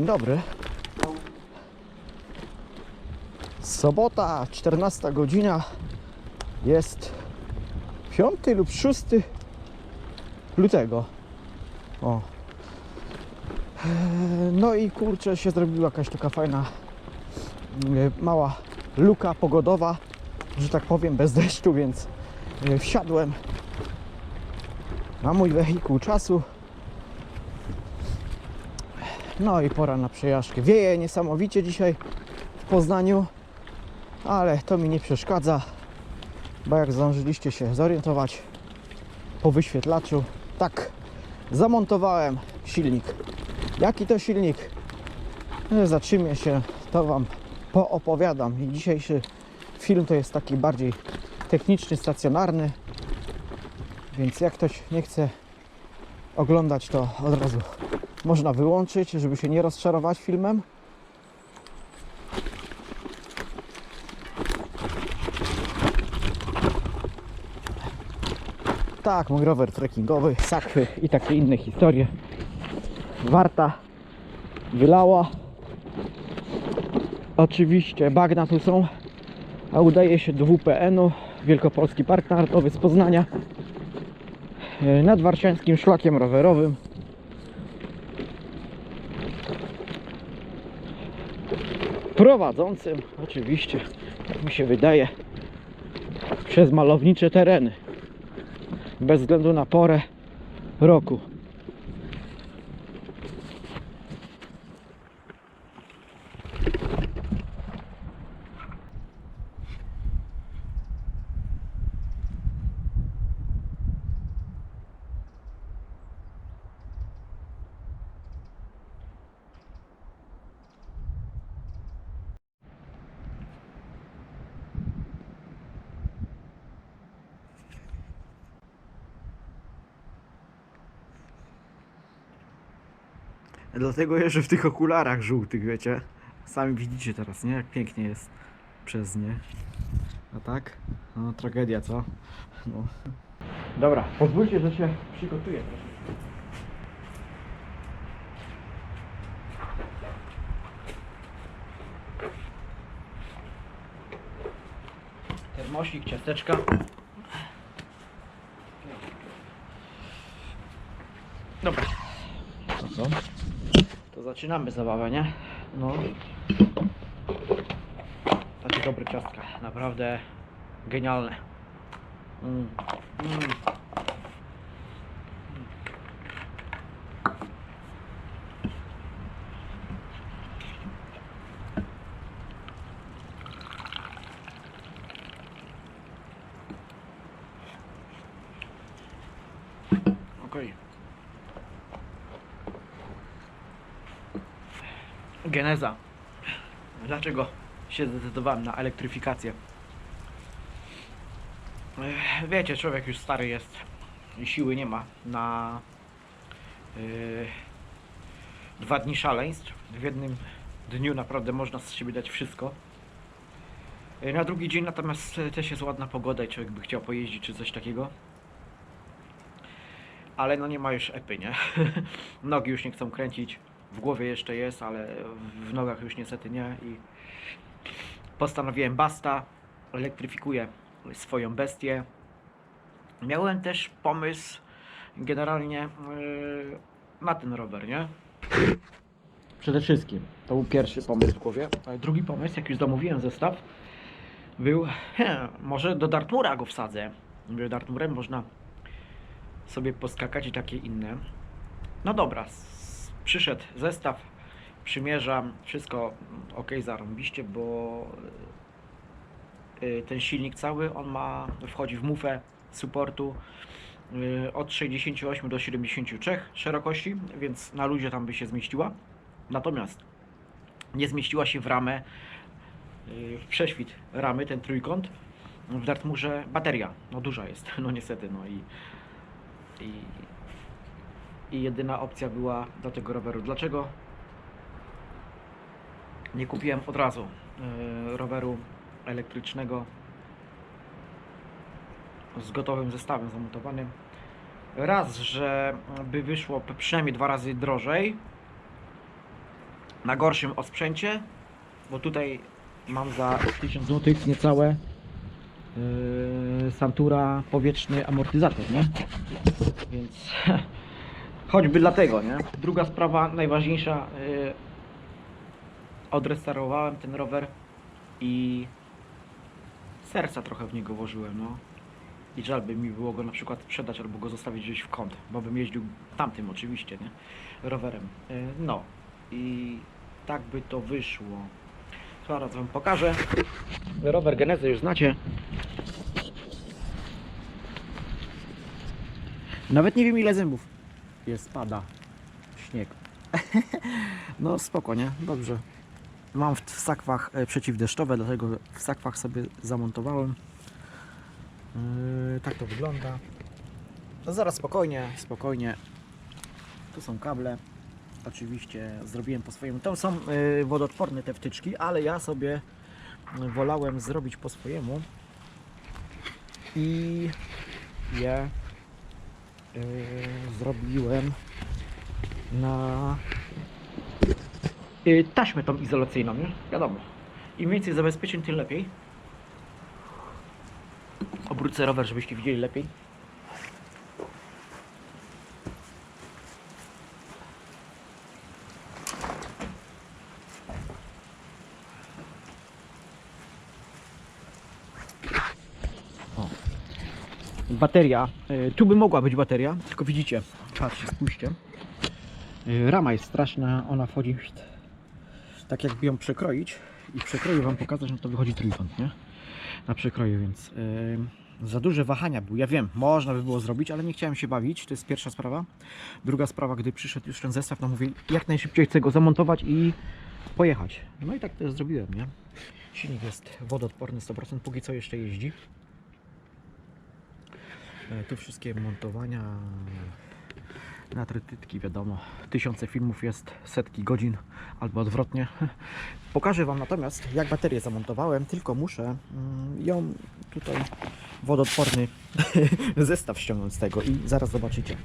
Dzień dobry. Sobota, 14 godzina. Jest 5 lub 6 lutego. O. No i kurczę się zrobiła jakaś taka fajna e, mała luka pogodowa, że tak powiem, bez deszczu, więc e, wsiadłem na mój wehikuł czasu. No i pora na przejażdżkę. Wieje niesamowicie dzisiaj w Poznaniu, ale to mi nie przeszkadza, bo jak zdążyliście się zorientować po wyświetlaczu, tak zamontowałem silnik. Jaki to silnik? Zatrzymię się, to Wam poopowiadam. I dzisiejszy film to jest taki bardziej techniczny, stacjonarny, więc jak ktoś nie chce oglądać, to od razu można wyłączyć, żeby się nie rozczarować filmem. Tak, mój rower trekkingowy, sakwy i takie inne historie. Warta wylała. Oczywiście bagna tu są, a udaje się do WPN-u, Wielkopolski Park Narodowy z Poznania, e, nad Warszańskim Szlakiem Rowerowym. Prowadzącym, oczywiście, jak mi się wydaje, przez malownicze tereny, bez względu na porę roku. Dlatego jeżdżę w tych okularach żółtych, wiecie. Sami widzicie teraz, nie? Jak pięknie jest przez nie. A tak? No, tragedia, co? No. Dobra, pozwólcie, że się przygotuję. Termosik, ciasteczka. Dobra. Zaczynamy zabawę, nie? No. Takie dobre ciastka. Naprawdę genialne. Mm. Mm. Okej. Geneza. Dlaczego się zdecydowałem na elektryfikację? Wiecie, człowiek już stary jest i siły nie ma na yy, dwa dni szaleństw. W jednym dniu naprawdę można z siebie dać wszystko. Yy, Na drugi dzień natomiast e, też jest ładna pogoda i człowiek by chciał pojeździć czy coś takiego. Ale no nie ma już epy, nie? Nogi już nie chcą kręcić. W głowie jeszcze jest, ale w nogach już niestety nie. I postanowiłem basta, elektryfikuję swoją bestię. Miałem też pomysł generalnie yy, na ten rower, nie? Przede wszystkim. To był pierwszy pomysł w głowie. A drugi pomysł, jak już zamówiłem zestaw, był, he, może do Dartmura go wsadzę. Mówię, Dartmurem można sobie poskakać i takie inne. No dobra, przyszedł zestaw, przymierzam, wszystko ok, zarąbiście, bo y, ten silnik cały, on ma, wchodzi w mufę supportu y, od 68 do 73 szerokości, więc na ludzie tam by się zmieściła. Natomiast nie zmieściła się w ramę, y, w prześwit ramy, ten trójkąt. W Dartmurze bateria, no duża jest, no niestety, no i, i, i jedyna opcja była do tego roweru. Dlaczego nie kupiłem od razu y, roweru elektrycznego z gotowym zestawem zamontowanym? Raz, że by wyszło przynajmniej dwa razy drożej, na gorszym osprzęcie, bo tutaj mam za 1000 zł niecałe yy, Santura powietrzny amortyzator, nie? Więc choćby dlatego, nie? Druga sprawa, najważniejsza, yy, odrestaurowałem ten rower i serca trochę w niego włożyłem, no. I żal by mi było go na przykład sprzedać albo go zostawić gdzieś w kąt, bo bym jeździł tamtym oczywiście, nie? Rowerem. Yy, No i tak by to wyszło. Zaraz wam pokażę. Rower Genezę już znacie. Nawet nie wiem ile zębów jest, spada śnieg. no spoko, nie? Dobrze. Mam w, w sakwach e, przeciwdeszczowe, dlatego w sakwach sobie zamontowałem. Yy, tak to wygląda. No zaraz spokojnie, spokojnie. Tu są kable. Oczywiście zrobiłem po swojemu. To są yy, wodoodporne te wtyczki, ale ja sobie wolałem zrobić po swojemu i je yy, zrobiłem na yy, taśmę tą izolacyjną, nie? Wiadomo. Im więcej zabezpieczeń, tym lepiej. Obrócę rower, żebyście widzieli lepiej. Bateria. y, Tu by mogła być bateria, tylko widzicie. Patrzcie, spójrzcie. Y, Rama jest straszna, ona wchodzi tak jakby ją przekroić i przekroju wam pokazać, no to wychodzi trójkąt, nie? Na przekroju, więc y, za duże wahania były. Ja wiem, można by było zrobić, ale nie chciałem się bawić, to jest pierwsza sprawa. Druga sprawa, gdy przyszedł już ten zestaw, no mówię, jak najszybciej chcę go zamontować i pojechać. No i tak też zrobiłem, nie? Silnik jest wodoodporny 100%, póki co jeszcze jeździ. E, Tu wszystkie montowania na trytytki, wiadomo. Tysiące filmów jest, setki godzin, albo odwrotnie. Pokażę Wam natomiast, jak baterię zamontowałem, tylko muszę mm, ją tutaj wodoodporny zestaw ściągnąć z tego i zaraz zobaczycie.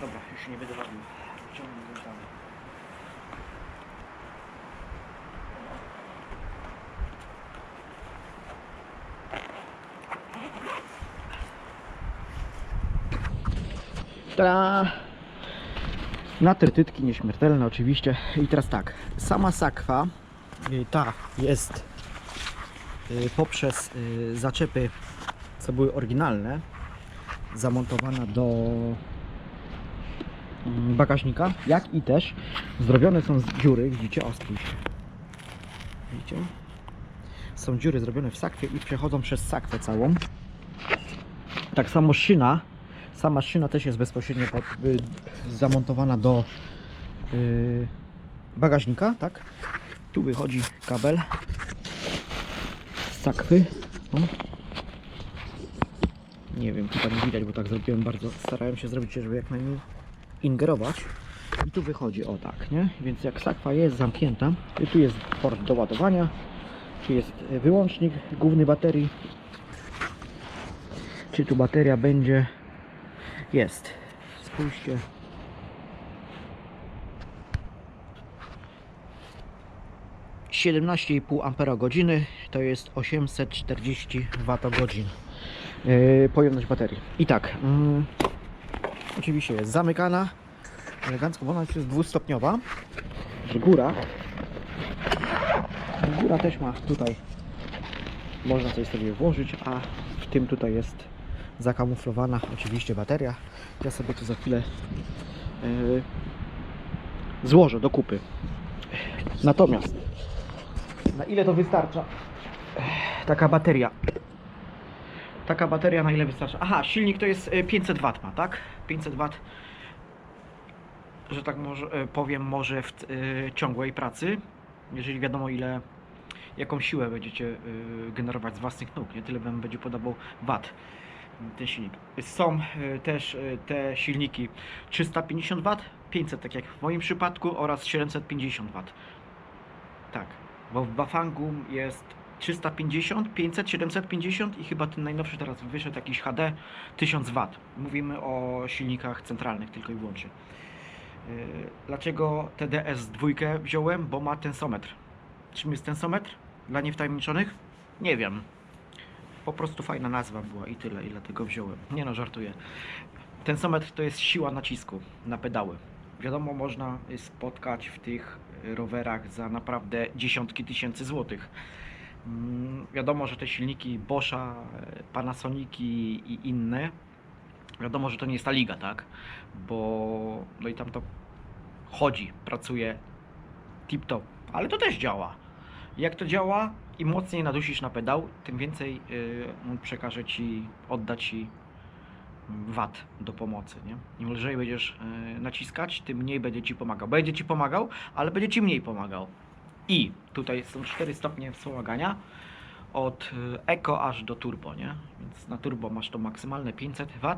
Dobra, już się nie będę bawił. Ciągnę go dalej. Ta na trytytki nieśmiertelne oczywiście. I teraz tak, sama sakwa y, ta jest y, poprzez y, zaczepy, co były oryginalne, zamontowana do mm, bagażnika, jak i też zrobione są z dziury, widzicie, o spójrzcie. Widzicie? Są dziury zrobione w sakwie i przechodzą przez sakwę całą. Tak samo szyna, sama szyna też jest bezpośrednio pod, y, zamontowana do y, bagażnika, tak? Tu wychodzi kabel z sakwy. O. Nie wiem, chyba nie widać, bo tak zrobiłem bardzo, starałem się zrobić, żeby jak najmniej ingerować. I tu wychodzi o tak, nie? Więc jak sakwa jest zamknięta, tu jest port do ładowania, tu jest e, wyłącznik główny baterii. Czy tu bateria będzie? Jest. Spójrzcie. Siedemnaście i pół ampera godziny to jest 840 Wh yy, pojemność baterii. I tak, mm, oczywiście jest zamykana elegancko, bo ona jest dwustopniowa. Góra. Góra też ma tutaj, można coś sobie włożyć, a w tym tutaj jest zakamuflowana oczywiście bateria. Ja sobie to za chwilę yy, złożę do kupy. Natomiast na ile to wystarcza taka bateria? Taka bateria na ile wystarcza? Aha, silnik to jest y, 500 W ma, tak? 500 W, że tak może, powiem, może w y, ciągłej pracy, jeżeli wiadomo ile, jaką siłę będziecie generować z własnych nóg, nie? Tyle wam będzie podawał wat ten silnik. Są y, też y, te silniki 350 W, 500 tak jak w moim przypadku oraz 750 W. Tak, bo w Bafangu jest 350, 500, 750 i chyba ten najnowszy teraz wyszedł jakiś HD 1000 W. Mówimy o silnikach centralnych tylko i wyłącznie. Yy, Dlaczego TDS 2 wziąłem? Bo ma tensometr. Czym jest tensometr? Dla niewtajemniczonych? Nie wiem. Po prostu fajna nazwa była i tyle, i dlatego wziąłem. Nie no, żartuję. Tensometr to jest siła nacisku na pedały. Wiadomo, można spotkać w tych rowerach za naprawdę dziesiątki tysięcy złotych. Mm, Wiadomo, że te silniki Boscha, e, Panasoniki i inne, wiadomo, że to nie jest ta liga, tak? Bo no i tam to chodzi, pracuje tip-top, ale to też działa. Jak to działa? Im mocniej nadusisz na pedał, tym więcej y, on przekaże ci, odda ci wat do pomocy, nie? Im lżej będziesz y, naciskać, tym mniej będzie ci pomagał. Będzie ci pomagał, ale będzie ci mniej pomagał. I tutaj są cztery stopnie wspomagania od y, Eco aż do Turbo, nie? Więc na Turbo masz to maksymalne 500 W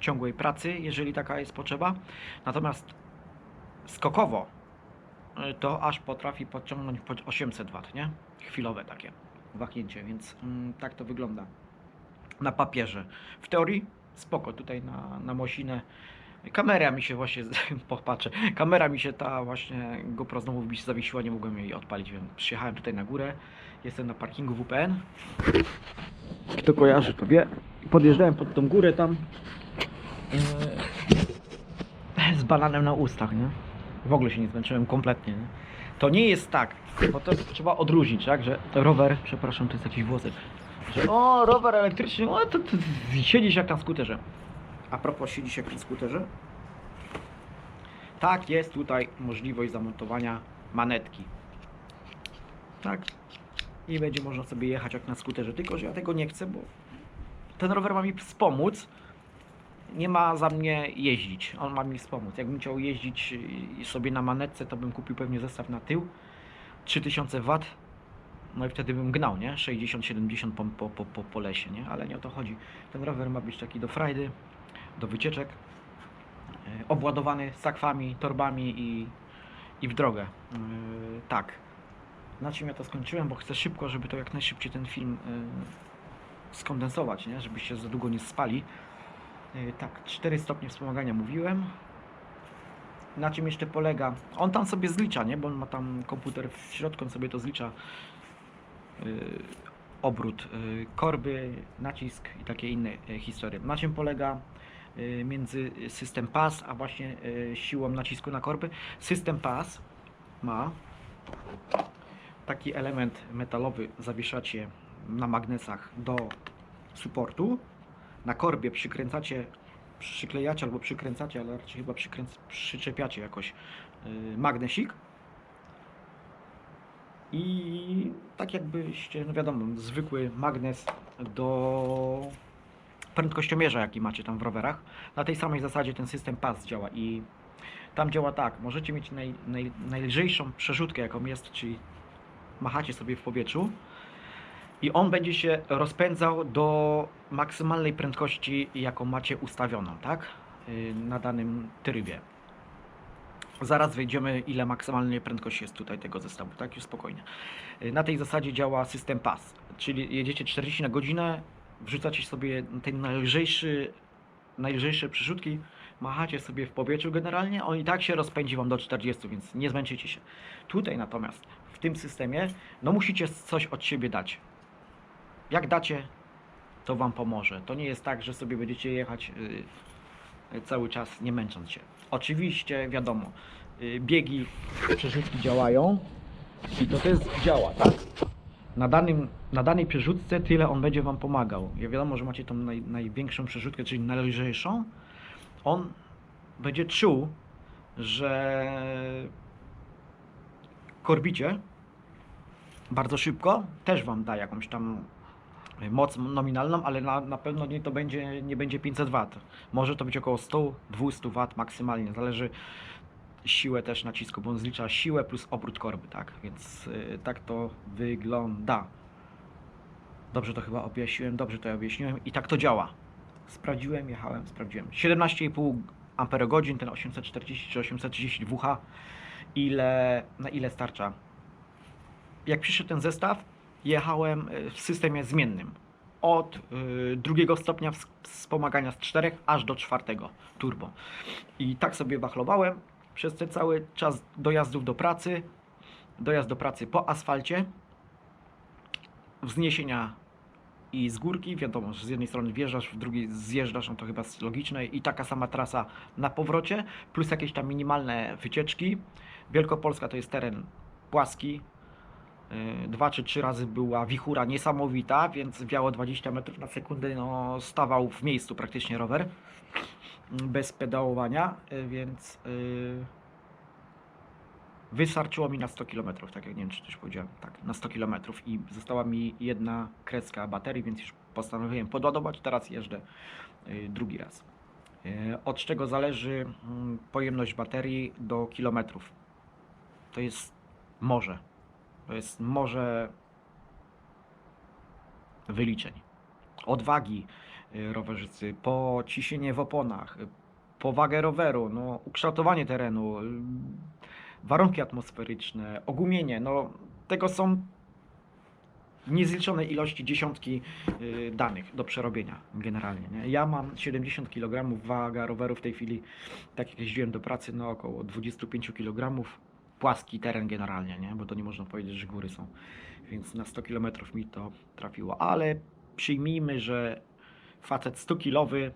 ciągłej pracy, jeżeli taka jest potrzeba. Natomiast skokowo y, to aż potrafi podciągnąć pod 800 W, nie? Chwilowe takie wahnięcie, więc mm, tak to wygląda na papierze. W teorii spoko, tutaj na, na Mosinę kamera mi się właśnie, popatrzę, kamera mi się ta właśnie GoPro znowu wbi- zawiesiła, nie mogłem jej odpalić, więc przyjechałem tutaj na górę, jestem na parkingu WPN. Kto kojarzy, to wie. Podjeżdżałem pod tą górę tam yy, z bananem na ustach, nie? W ogóle się nie zmęczyłem kompletnie, nie? To nie jest tak, bo to trzeba odróżnić, tak, że rower, przepraszam, to jest jakiś włosek, że o, rower elektryczny, o, to, to siedzisz jak na skuterze. A propos siedzisz jak na skuterze? Tak, jest tutaj możliwość zamontowania manetki. Tak. I będzie można sobie jechać jak na skuterze, tylko że ja tego nie chcę, bo ten rower ma mi wspomóc. Nie ma za mnie jeździć, on ma mi wspomóc. Jakbym chciał jeździć y, sobie na manetce, to bym kupił pewnie zestaw na tył. 3000 W. No i wtedy bym gnał, nie? 60-70 po, po, po, po, lesie, nie? Ale nie o to chodzi. Ten rower ma być taki do frajdy, do wycieczek, e, obładowany sakwami, torbami i, i w drogę. E, tak. Na czym ja to skończyłem, bo chcę szybko, żeby to jak najszybciej ten film e, skondensować, nie? Żebyście za długo nie spali. E, tak, 4 stopnie wspomagania mówiłem. Na czym jeszcze polega? On tam sobie zlicza, nie? Bo on ma tam komputer w środku, on sobie to zlicza. Yy, obrót yy, korby, nacisk i takie inne yy, historie. Na czym polega yy, między system PAS a właśnie yy, siłą nacisku na korby? System PAS ma taki element metalowy, zawieszacie na magnesach do supportu. Na korbie przykręcacie, przyklejacie albo przykręcacie, ale raczej chyba przykręc, przyczepiacie jakoś yy, magnesik. I tak jakbyście, no wiadomo, zwykły magnes do prędkościomierza, jaki macie tam w rowerach. Na tej samej zasadzie ten system PAS działa i tam działa tak, możecie mieć naj, naj, najlżejszą przerzutkę, jaką jest, czyli machacie sobie w powietrzu i on będzie się rozpędzał do maksymalnej prędkości, jaką macie ustawioną, tak? Yy, Na danym trybie. Zaraz wejdziemy, ile maksymalnej prędkości jest tutaj tego zestawu, tak? Już spokojnie. Y, Na tej zasadzie działa system PAS, czyli jedziecie 40 na godzinę, wrzucacie sobie ten najlżejszy, najlżejsze przyrzutki, machacie sobie w powietrzu generalnie, on i tak się rozpędzi Wam do 40, więc nie zmęczycie się. Tutaj natomiast, w tym systemie, no musicie coś od siebie dać. Jak dacie, to Wam pomoże. To nie jest tak, że sobie będziecie jechać y, cały czas nie męcząc się. Oczywiście, wiadomo, y, biegi, przerzutki działają i to też działa, tak? Na, danym, na danej przerzutce tyle on będzie Wam pomagał. Ja wiadomo, że macie tą naj, największą przerzutkę, czyli najlżejszą. On będzie czuł, że korbicie bardzo szybko, też Wam da jakąś tam moc nominalną, ale na, na pewno nie to będzie, nie będzie 500 W. Może to być około 100-200 W maksymalnie, zależy siłę też nacisku, bo on zlicza siłę plus obrót korby, tak? Więc y, tak to wygląda. Dobrze to chyba objaśniłem, dobrze to objaśniłem i tak to działa. Sprawdziłem, jechałem, sprawdziłem. 17,5 amperogodzin, ten 840 czy 830 WH. Ile, na ile starcza? Jak przyszedł ten zestaw, jechałem y, w systemie zmiennym. Od y, drugiego stopnia ws- wspomagania z czterech aż do czwartego turbo. I tak sobie wachlowałem przez ten cały czas dojazdów do pracy. Dojazd do pracy po asfalcie. Wzniesienia i z górki. Wiadomo, że z jednej strony wjeżdżasz, w drugiej zjeżdżasz, no to chyba jest logiczne. I taka sama trasa na powrocie, plus jakieś tam minimalne wycieczki. Wielkopolska to jest teren płaski. Yy, Dwa czy trzy razy była wichura niesamowita, więc wiało 20 metrów na sekundę. No, stawał w miejscu praktycznie rower bez pedałowania, y, więc y, wystarczyło mi na 100 km, tak jak nie wiem czy coś powiedziałem, tak, na 100 km i została mi jedna kreska baterii, więc już postanowiłem podładować, teraz jeżdżę y, drugi raz. Y, Od czego zależy mm, pojemność baterii do kilometrów? To jest morze. To jest morze wyliczeń. Odwagi y, rowerzycy, po ciśnienie w oponach, y, powagę roweru, no, ukształtowanie terenu, y, warunki atmosferyczne, ogumienie, no tego są niezliczone ilości, dziesiątki danych do przerobienia generalnie. Nie? Ja mam 70 kg, waga roweru w tej chwili, tak jak jeździłem do pracy, no około 25 kg, płaski teren generalnie, nie? bo to nie można powiedzieć, że góry są, więc na 100 km mi to trafiło, ale przyjmijmy, że facet 100 kilowy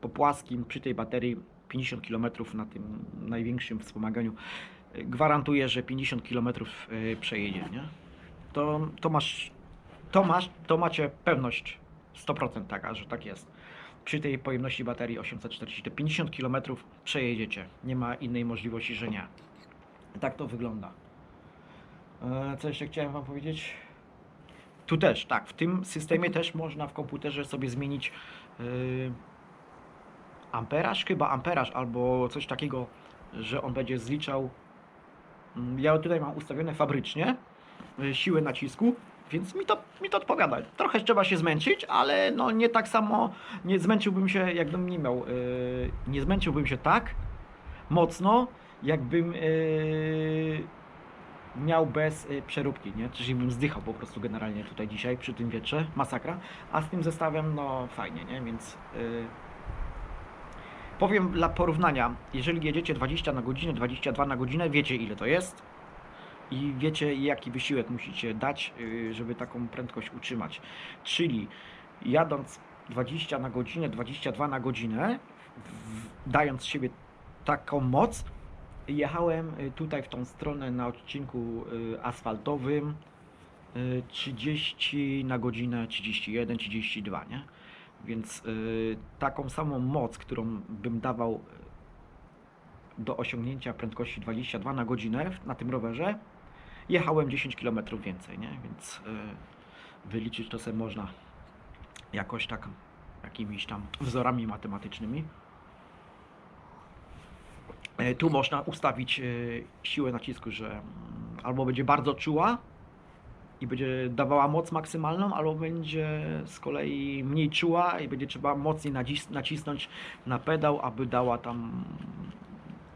po płaskim przy tej baterii 50 km na tym największym wspomaganiu y, gwarantuje, że 50 km y, przejedzie, nie? To, to masz, to masz, to macie pewność 100% taka, że tak jest. Przy tej pojemności baterii 840 to 50 km przejedziecie. Nie ma innej możliwości, że nie. Tak to wygląda. E, Co jeszcze chciałem Wam powiedzieć? Tu też, tak, w tym systemie też można w komputerze sobie zmienić yy, amperaż, chyba amperaż albo coś takiego, że on będzie zliczał. Mm, Ja tutaj mam ustawione fabrycznie y, siłę nacisku, więc mi to, mi to odpowiada. Trochę trzeba się zmęczyć, ale no nie tak samo, nie zmęczyłbym się, jakbym nie miał, yy, nie zmęczyłbym się tak mocno, jakbym yy, miał bez y, przeróbki, nie? Czyli bym zdychał po prostu generalnie tutaj dzisiaj przy tym wietrze, masakra, a z tym zestawem no fajnie, nie? Więc y, powiem dla porównania, jeżeli jedziecie 20 na godzinę, 22 na godzinę, wiecie ile to jest i wiecie jaki wysiłek musicie dać, żeby taką prędkość utrzymać. Czyli jadąc 20 na godzinę, 22 na godzinę, w- dając siebie taką moc, jechałem y, tutaj w tą stronę na odcinku y, asfaltowym y, 30 na godzinę, 31, 32, nie? Więc y, taką samą moc, którą bym dawał y, do osiągnięcia prędkości 22 na godzinę na tym rowerze, jechałem 10 km więcej, nie? Więc y, wyliczyć to sobie można jakoś tak jakimiś tam wzorami matematycznymi. E, Tu można ustawić e, siłę nacisku, że mm, albo będzie bardzo czuła i będzie dawała moc maksymalną, albo będzie z kolei mniej czuła i będzie trzeba mocniej nacis- nacisnąć na pedał, aby dała tam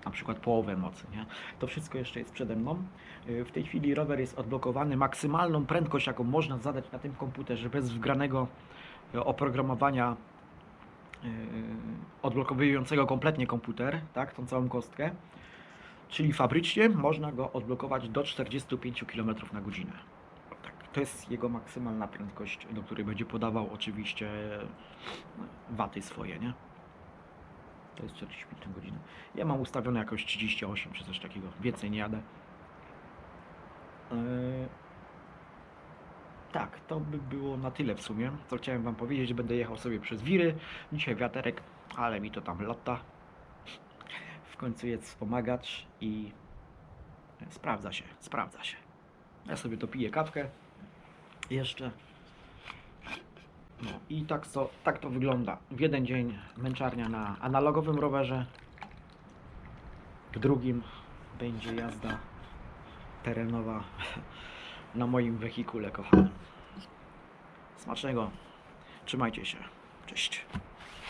na przykład połowę mocy. Nie? To wszystko jeszcze jest przede mną. E, W tej chwili rower jest odblokowany. Maksymalną prędkość, jaką można zadać na tym komputerze bez wgranego oprogramowania odblokowującego kompletnie komputer, tak, tą całą kostkę. Czyli fabrycznie można go odblokować do 45 km na godzinę. Tak, to jest jego maksymalna prędkość, do której będzie podawał oczywiście no, waty swoje, nie? To jest 45 na godzinę. Ja mam ustawione jakoś 38 czy coś takiego. Więcej nie jadę. Tak, to by było na tyle w sumie, co chciałem Wam powiedzieć. Będę jechał sobie przez wiry. Dzisiaj wiaterek, ale mi to tam lata. W końcu jest wspomagacz i sprawdza się, sprawdza się. Ja sobie to piję kawkę jeszcze. No i tak to, tak to wygląda. W jeden dzień męczarnia na analogowym rowerze. W drugim będzie jazda terenowa na moim wehikule kochanym. Smacznego. Trzymajcie się. Cześć.